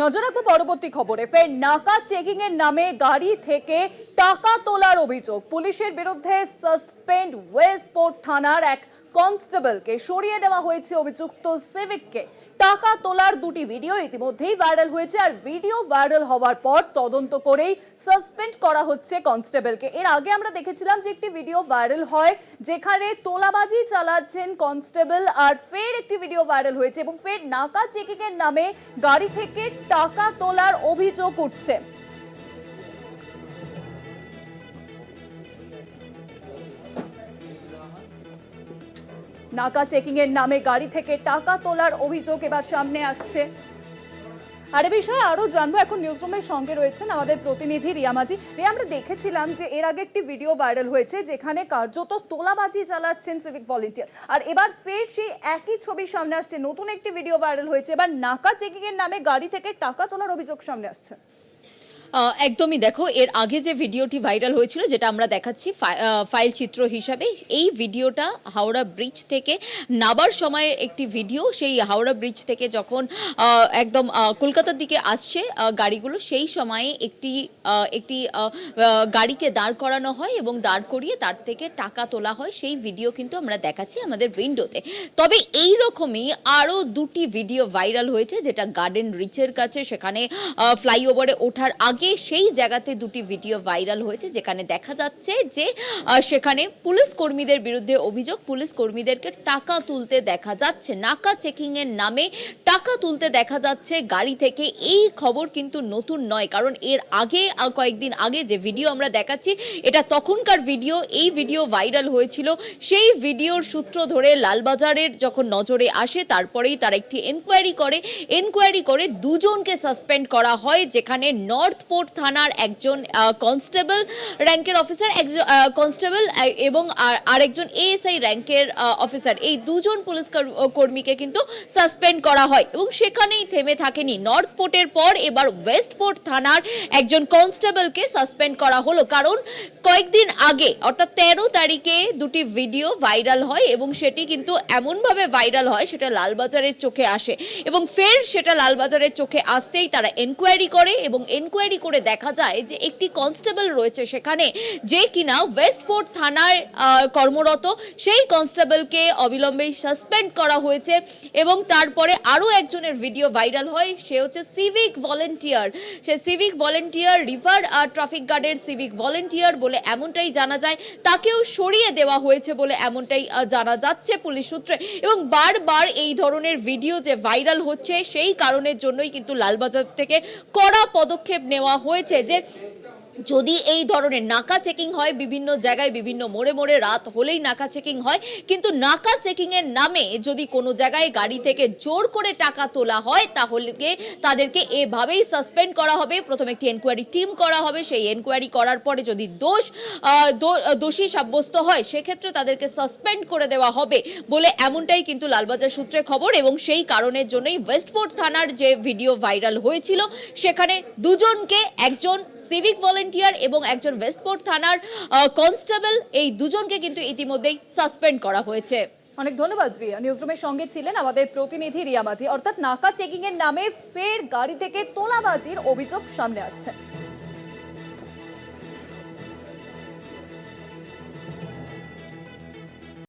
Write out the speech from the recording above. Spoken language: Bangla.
নজর রাখব পরবর্তী খবরে। ফের নাকা চেকিং এর নামে গাড়ি থেকে টাকা তোলার অভিযোগ। পুলিশের বিরুদ্ধে সাসপেন্ড ওয়েস্টপোর্ট থানার এক কনস্টেবলকে সরিয়ে দেওয়া হয়েছে অভিযুক্ত সিভিককে। টাকা তোলার দুটি ভিডিও ইতিমধ্যেই ভাইরাল হয়েছে, আর ভিডিও ভাইরাল হওয়ার পর তদন্ত করেই সাসপেন্ড করা হচ্ছে কনস্টেবলকে। এর আগে আমরা দেখেছিলাম যে একটি ভিডিও ভাইরাল হয়, যেখানে তোলাবাজি চালাচ্ছেন কনস্টেবল, আর ফের একটি ভিডিও ভাইরাল হয়েছে এবং ফের নাকা চেকিং এর নামে গাড়ি থেকে টাকা তোলার অভিযোগ উঠছে। নাকা চেকিং এর নামে গাড়ি থেকে টাকা তোলার অভিযোগ এবার সামনে আসছে। আর এ বিষয়ে আরও জানব। এখন নিউজরুমের সঙ্গে রয়েছেন আমাদের প্রতিনিধি রিয়ামাজি। রিয়া, আমরা দেখেছিলাম যে এর আগে একটি ভিডিও ভাইরাল হয়েছে যেখানে কার্যত তোলাবাজি চালাচ্ছেন সিভিক ভলেন্টিয়ার আর এবার ফের সেই একই ছবি সামনে আসছে। নতুন একটি ভিডিও ভাইরাল হয়েছে। এবার নাকা চেকিং এর নামে গাড়ি থেকে টাকা তোলার অভিযোগ সামনে আসছে। একদমই দেখো, এর আগে যে ভিডিওটি ভাইরাল হয়েছিল, যেটা আমরা দেখাচ্ছি ফাইল চিত্র হিসাবে, এই ভিডিওটা হাওড়া ব্রিজ থেকে নাবার সময়ের একটি ভিডিও। সেই হাওড়া ব্রিজ থেকে যখন একদম কলকাতার দিকে আসছে গাড়িগুলো, সেই সময়ে একটি একটি গাড়িকে দাঁড় করানো হয় এবং দাঁড় করিয়ে তার থেকে টাকা তোলা হয়। সেই ভিডিও কিন্তু আমরা দেখাচ্ছি আমাদের উইন্ডোতে। তবে এই রকমই আরও দুটি ভিডিও ভাইরাল হয়েছে, যেটা গার্ডেন রিচের কাছে, সেখানে ফ্লাইওভারে ওঠার আগে সেই জায়গাতে দুটি ভিডিও ভাইরাল হয়েছে, যেখানে দেখা যাচ্ছে যে সেখানে পুলিশ কর্মীদের বিরুদ্ধে অভিযোগ, পুলিশ কর্মীদেরকে টাকা তুলতে দেখা যাচ্ছে। নাকা চেকিং এর নামে টাকা তুলতে দেখা যাচ্ছে গাড়ি থেকে। এই খবর কিন্তু নতুন নয়, কারণ এর আগে কয়েকদিন আগে যে ভিডিও আমরা দেখাচ্ছি, এটা তখনকার ভিডিও, এই ভিডিও ভাইরাল হয়েছিল। সেই ভিডিওর সূত্র ধরে লালবাজারের যখন নজরে আসে, তারপরেই তারা একটি এনকোয়ারি করে। এনকোয়ারি করে দুজনকে সাসপেন্ড করা হয়, যেখানে নর্থ পোর্ট থানার একজন কনস্টেবল র্যাঙ্কের অফিসার, একজন কনস্টেবল এবং আর- আরেকজন এএসআই র্যাঙ্কের অফিসার। এই দুজন পুলিশ কর- কর্মীকে কিন্তু সাসপেন্ড করা হয় এবং সেখানেই থেমে থাকেনি। নর্থ পোর্টের পর এবার ওয়েস্ট পোর্ট থানার একজন কনস্টেবলকে সাসপেন্ড করা হলো। কারণ কয়েকদিন আগে, অর্থাৎ তেরো তারিখে দুটি ভিডিও ভাইরাল হয় এবং সেটি কিন্তু এমনভাবে ভাইরাল হয়, সেটা লালবাজারের চোখে আসে এবং ফের সেটা লালবাজারের চোখে আসতেই তারা এনকোয়ারি করে এবং এনকোয়ারি করে দেখা যায় যে একটি কনস্টেবল রয়েছে সেখানে, যে কিনা ওয়েস্টপোর্ট থানার কর্মরত। সেই কনস্টেবলকে অবিলম্বে সাসপেন্ড করা হয়েছে এবং তারপরে আরও একজনের ভিডিও ভাইরাল হয়। সে হচ্ছে সিভিক ভলেন্টিয়ার। সে সিভিক ভলেন্টিয়ার, রিভার ট্রাফিক গার্ডের সিভিক ভলেন্টিয়ার বলে এমনটাই জানা যায়। তাকেও সরিয়ে দেওয়া হয়েছে বলে এমনটাই জানা যাচ্ছে পুলিশ সূত্রে। এবং বারবার এই ধরনের ভিডিও যে ভাইরাল হচ্ছে, সেই কারণের জন্যই কিন্তু লালবাজার থেকে কড়া পদক্ষেপ নেওয়া হয়েছে যে যদি এই ধরনের নাকা চেকিং হয়, বিভিন্ন জায়গায় বিভিন্ন মোড়ে মোড়ে রাত হলেই নাকা চেকিং হয়। কিন্তু নাকা চেকিং এর নামে যদি কোনো জায়গায় গাড়ি থেকে জোর করে টাকা তোলা হয়, তাহলে তাদেরকে এভাবেই সাসপেন্ড করা হবে। প্রথমে একটি এনকোয়ারি টিম করা হবে। সেই এনকোয়ারি করার পরে যদি দোষ দোষী সাব্যস্ত হয়, সেক্ষেত্রে তাদেরকে সাসপেন্ড করে দেওয়া হবে বলে এমনটাই কিন্তু লালবাজার সূত্রে খবর এবং সেই কারণের জন্যই ওয়েস্টপোর্ট থানার যে ভিডিও ভাইরাল হয়েছিল, সেখানে দুজনকে একজন সিভিক ভলেন্টিয়ার এবং একজন ওয়েস্টপোর্ট থানার কনস্টেবল, এই দুজনকে কিন্তু ইতিমধ্যেই সাসপেন্ড করা হয়েছে। অনেক ধন্যবাদ, রিয়া। নিউজরুমের সঙ্গে ছিলেন আমাদের প্রতিনিধি রিয়া মাঝি। অর্থাৎ নাকা চেকিং এর নামে ফের গাড়ি থেকে তোলাবাজির অভিযোগ সামনে আসছে।